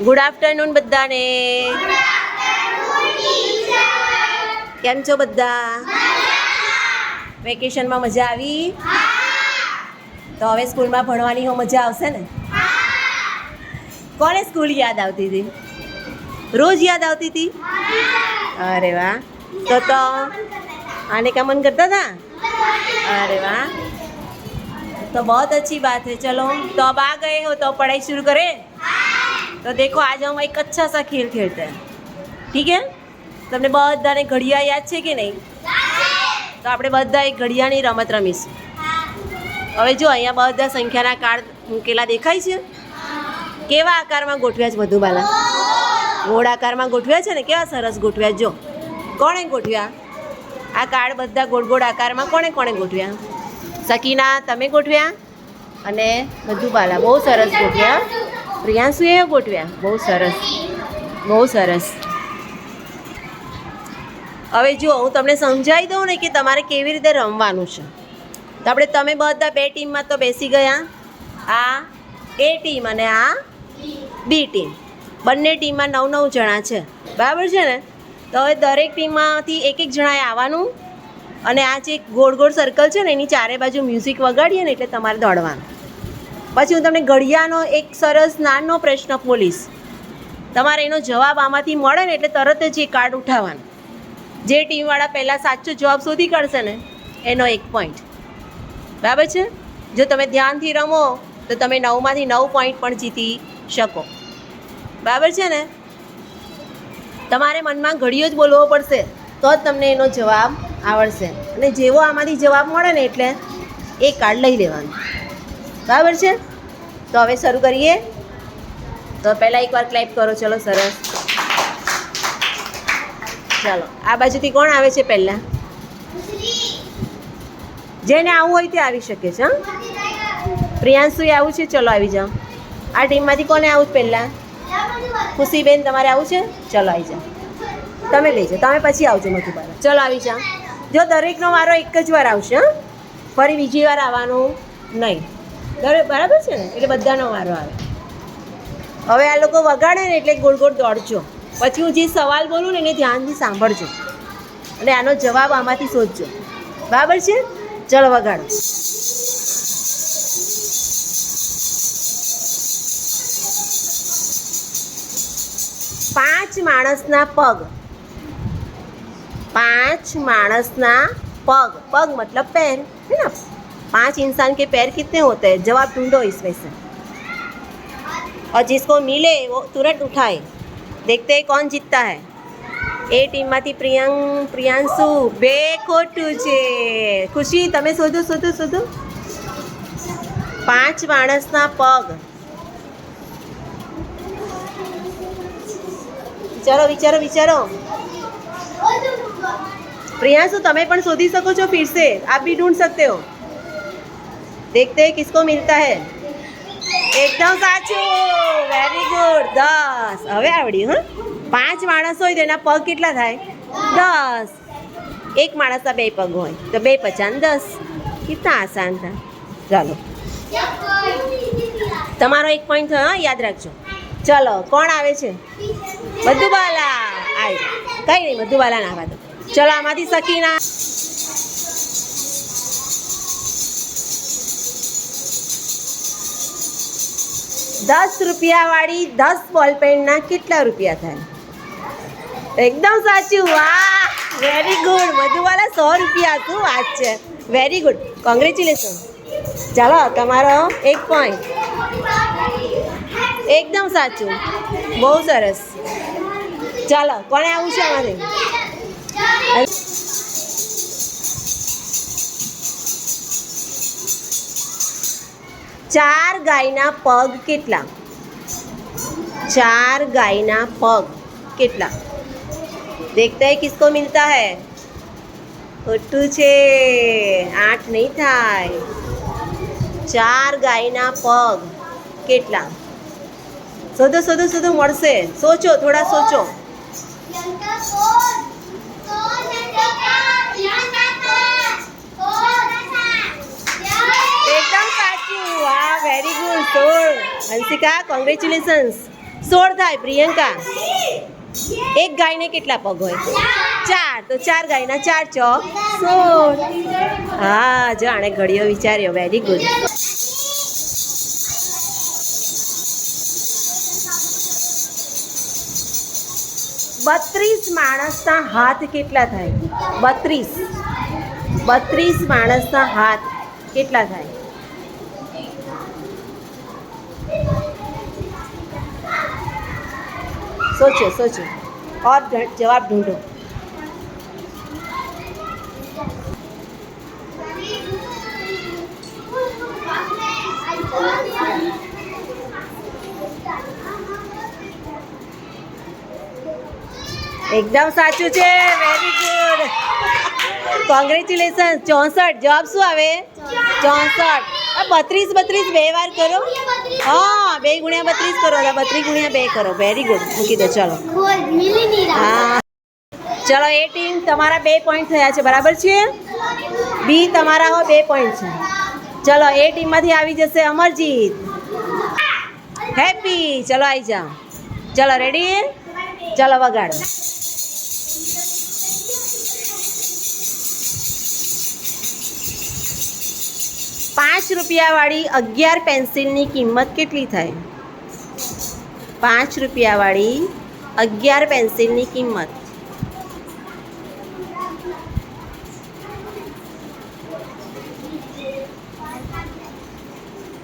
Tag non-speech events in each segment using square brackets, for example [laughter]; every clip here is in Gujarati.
ગુડ આફ્ટરનૂન બધાને કેમ છો બધા વેકેશનમાં મજા આવી તો હવે સ્કૂલમાં ભણવાની હો મજા આવશે ને કોને સ્કૂલ યાદ આવતી હતી રોજ યાદ આવતી હતી અરે વાહ તો તો आने का मन करता था अरे वाह तो बहुत अच्छी बात है चलो तो अब आ गए हो तो पढ़ाई शुरू करें तो देखो आज हम एक अच्छा सा खेल खेलते हैं ठीक है તમને બધાને ઘડિયા યાદ છે કે નહીં તો આપણે બધા એક ઘડિયાની રમત રમીશું હવે જો અહીંયા બધા સંખ્યાના કાર્ડ મૂકેલા દેખાય છે કેવા આકારમાં ગોઠવ્યા છે મધુબાલા ગોળ આકારમાં ગોઠવ્યા છે ને કેવા સરસ ગોઠવ્યા જો કોણે ગોઠવ્યા આ કાર્ડ બધા ગોળ ગોળ આકારમાં કોણે કોણે ગોઠવ્યા સકીના તમે ગોઠવ્યા અને મધુબાલા બહુ સરસ ગોઠવ્યા પ્રિયાંશુએ ગોઠવ્યા. બહુ સરસ. બહુ સરસ. હવે જુઓ હું તમને સમજાવી દઉં ને કે તમારે કેવી રીતે રમવાનું છે. તો આપણે તમે બધા બે ટીમમાં તો બેસી ગયા. આ એ ટીમ અને આ બી ટીમ. બંને ટીમમાં નવ નવ જણા છે. બરાબર છે ને? તો હવે દરેક ટીમમાંથી એક એક જણાએ આવવાનું અને આ જે ગોળ ગોળ સર્કલ છે ને, એની ચારે બાજુ મ્યુઝિક વગાડીએ ને, એટલે તમારે દોડવાનું. પછી હું તમને ઘડિયાનો એક સરસ નાનો પ્રશ્ન બોલીશ તમારે એનો જવાબ આમાંથી મળે ને એટલે તરત જ એ કાર્ડ ઉઠાવવાનું. જે ટીમવાળા પહેલાં સાચો જવાબ શોધી કાઢશે ને, એનો એક પોઈન્ટ બરાબર છે? જો તમે ધ્યાનથી રમો, તો તમે નવમાંથી નવ પોઈન્ટ પણ જીતી શકો. બરાબર છે ને? તમારે મનમાં ઘડીઓ જ બોલવો પડશે, તો જ તમને એનો જવાબ આવડશે. અને જેવો આમાંથી જવાબ મળે ને એટલે એ કાર્ડ લઈ લેવાનું. બરાબર છે? તો હવે શરૂ કરીએ. તો પહેલાં એકવાર ક્લેપ કરો, ચલો સરસ. ચાલો, આ બાજુથી કોણ આવે છે પહેલાં? જેને આવવું હોય તે આવી શકે છે પ્રિયાંશુએ આવું છે, ચલો આવી જાઓ. આ ટીમમાંથી કોને આવું પહેલાં? ખુશીબેન, તમારે આવું છે? ચલો આવી જાઓ. તમે લઈ જાઓ, તમે પછી આવજો મધુબાલા. ચલો આવી જાઓ. જો દરેકનો વારો એક જ વાર આવશે, હા? ફરી બીજી વાર આવવાનું નહીં. દરેક બરાબર છે ને? એટલે બધાનો વારો આવે. હવે આ લોકો વગાડે ને એટલે ગોળ ગોળ દોડજો. પછી હું જે સવાલ બોલું ને એને ધ્યાનથી સાંભળજો. અને આનો જવાબ આમાંથી શોધજો. બરાબર છે? ચલ વગાડો. પાંચ માણસના પગ. પાંચ માણસના પગ. પગ મતલબ પેન. હે ને पांच इंसान के पैर कितने होते हैं जवाब ढूंढो इसमें से और जिसको मिले वो तुरंत उठाए देखते हैं कौन जीतता है એ ટીમમાંથી પ્રિયંક પ્રિયાંશુ બે ખોટું છે ખુશી તમે શોધો શોધો શોધો પાંચ માણસના પગ વિચારો વિચારો વિચારો प्रियांशु तुम्हें पण शोधी सको છો फिर से आप भी ढूंढ सकते हो देखते हैं किसको मिलता है એકદમ સાચું વેરી ગુડ દસ હવે આવડ્યું હા પાંચ માણસ હોય તો એના પગ કેટલા થાય દસ એક માણસના બે પગ હોય તો બે પચાસ દસ કેટલા આસાન થાય ચાલો તમારો એક પોઈન્ટ થયો હા યાદ રાખજો ચલો કોણ આવે છે મધુબાલા આવી કઈ નહીં મધુબાલા ના આવા દો ચલો આમાંથી સકીના દસ રૂપિયાવાળી દસ બોલપેનના કેટલા રૂપિયા થાય? એકદમ સાચું, વાહ! વેરી ગુડ મધુવાલા સો રૂપિયા શું વાત છે. વેરી ગુડ કોંગ્રેચ્યુલેશન ચાલો, તમારો એક પોઈન્ટ એકદમ સાચું. બહુ સરસ. ચાલો કોને આવું છે અમારે? ચાર ગાયના પગ કેટલા ચાર ગાયના પગ કેટલા देखते हैं किसको मिलता है ખોટું છે આઠ નહીં થાય ચાર ગાયના પગ કેટલા શોધો શોધો શોધો મળશે સોચો થોડા સોચો એકદમ સાચું વાહ વેરી ગુડ સોળ હંસિકા કોંગ્રેચ્યુલેશન્સ સોળ થાય, પ્રિયંકા. એક ગાયને કેટલા પગ હોય? ચાર. તો ચાર ગાયના ચાર ચોક સોળ હા, જો આણે ઘડીઓ વિચાર્યો. વેરી ગુડ બત્રીસ માણસના હાથ કેટલા થાય? બત્રીસ. બત્રીસ માણસના હાથ કેટલા થાય? सोचो सोचो और ढ- जवाब ढूंढो એકદમ સાચું છે વેરી ગુડ કોંગ્રેચ્યુલેશન ચોસઠ જવાબ શું આવે ચોસઠ બત્રીસ બત્રીસ બે વાર કરો. હા બે ગુણ્યા બત્રીસ કરો બત્રીસ ગુણ્યા બે કરો. વેરી ગુડ મૂકી દો ચલો. હા. ચલો એ ટીમ તમારા બે પોઈન્ટ થયા છે બરાબર છે? બી તમારા હો બે પોઈન્ટ છે. ચલો એ ટીમમાંથી આવી જશે અમરજીત. હેપી ચલો આવી જાઓ. ચલો રેડી ચલો વગાડો. પાંચ રૂપિયાવાળી અગિયાર પેન્સિલની કિંમત કેટલી થાય? પાંચ રૂપિયાવાળી અગિયાર પેન્સિલની કિંમત.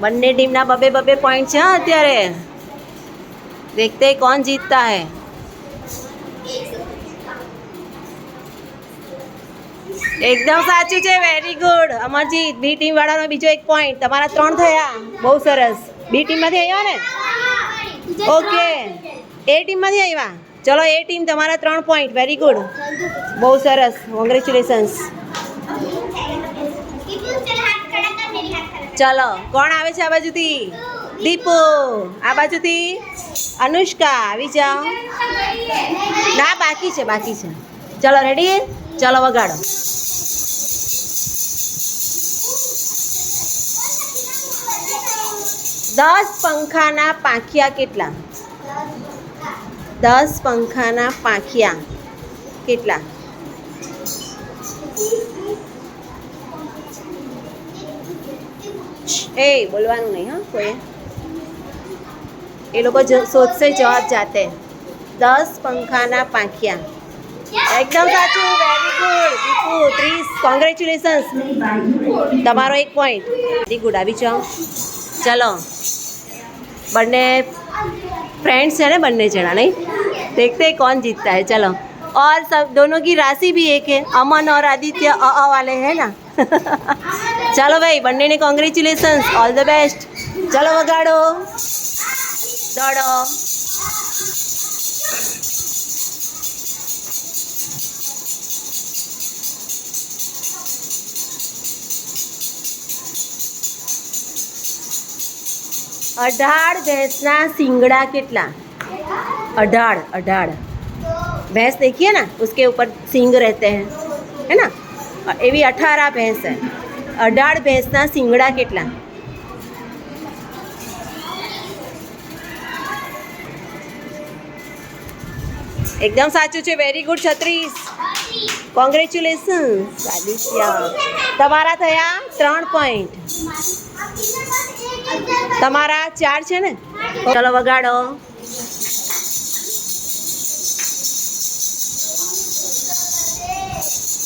બંને ટીમના બબે બબે પોઈન્ટ છે હા અત્યારે. દેખતે હૈ કોણ જીતતા હૈ? એકદમ સાચું છે very good Amarjeet B team વાળાનો બીજો એક પોઈન્ટ તમારા ત્રણ થયા. બહુ સરસ. બી ટીમમાંથી આવ્યા ને? ઓકે એ ટીમમાંથી આવ્યા ચલો એ ટીમ તમારા ત્રણ પોઈન્ટ વેરી ગુડ બહુ સરસ. કોંગ્રેચ્યુલેશન્સ ચલો, કોણ આવે છે આ બાજુથી? દીપુ. આ બાજુથી? અનુષ્કા. આવી જાઓ. ના, બાકી છે બાકી છે. ચલો રેડી ચલો, વગાડો. દસ પંખાના પાંખિયા કેટલા? દસ પંખાના પાંખિયા કેટલા? એ, બોલવાનું નહીં, હા, કોઈ. એ લોકો જ- શોધશે જવાબ જાતે. દસ પંખાના પાંખિયા. એકદમ સાચું વેરી ગુડ દીપુ, ત્રીસ. કોંગ્રેચ્યુલેશન્સ તમારો એક પોઈન્ટ વેરી ગુડ આવી જાઓ. ચલો. બંને फ्रेंड्स है ना, बनने चढ़ा नहीं? देखते हैं कौन जीतता है, चलो। और सब, दोनों की राशि भी एक है, अमन और आदित्य, अ अ वाले हैं ना? [laughs] चलो भाई, बनने ने कॉन्ग्रेचुलेसन ऑल द बेस्ट चलो, वगाड़ो। दौड़ो। અઢાર ભેંસના સિંગડા કેટલા अढ़ाड़ अढ़ाड़ भैंस देखिए ना उसके ऊपर सींग रहते हैं है ना એવી અઠારા ભેંસ છે અઢાર ભેંસના સિંગડા કેટલા એકદમ સાચું છે વેરી ગુડ છત્રીસ કોંગ્રેચ્યુલેશન આદિત્ય તમારા થયા ત્રણ પોઈન્ટ તમારા ચાર છે ને? ચલો વગાડો.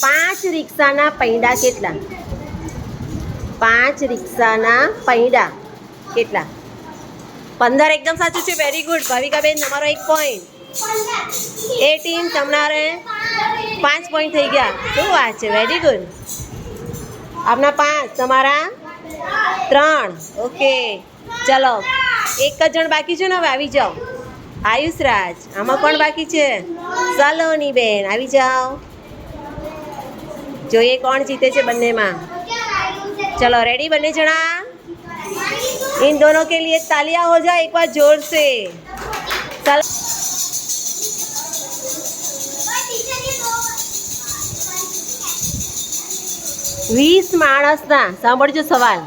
પાંચ રિક્ષાના પૈડા કેટલા? પાંચ રિક્ષાના પૈડા કેટલા? પંદર એકદમ સાચું છે વેરી ગુડ ભાવિકાબેન, તમારો એક પોઈન્ટ એ ટીમ તમારે પાંચ પોઈન્ટ થઈ ગયા. શું વાત છે વેરી ગુડ આપના પાંચ, તમારા ત્રણ ઓકે ચલો એક જ જણ બાકી છે ને હવે આવી જાઓ આયુષ રાજ આમાં કોણ બાકી છે સલોની બેન આવી જાઓ જોઈએ કોણ જીતે છે બંનેમાં चलो रेडी बने जना इन दोनों के लिए तालियां हो जाए एक बार जोर से चल વીસ માણસના, સાંભળજો સવાલ.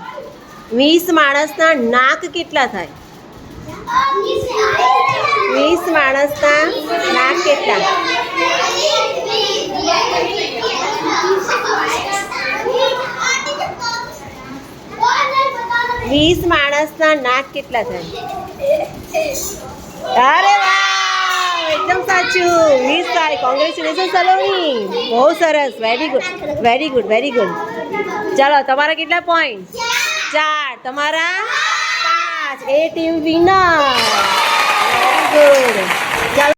વીસ માણસના નાક કેટલા થાય? વીસ માણસના નાક કેટલા? વીસ માણસના નાક કેટલા થાય? અરે વાહ! એકદમ સાચું. વીસ થાય કોંગ્રેચ્યુલેશન સલોની બહુ સરસ. Very good very good very good ચાલો, તમારા કેટલા પોઈન્ટ ચાર. તમારા પાંચ. A team winner very good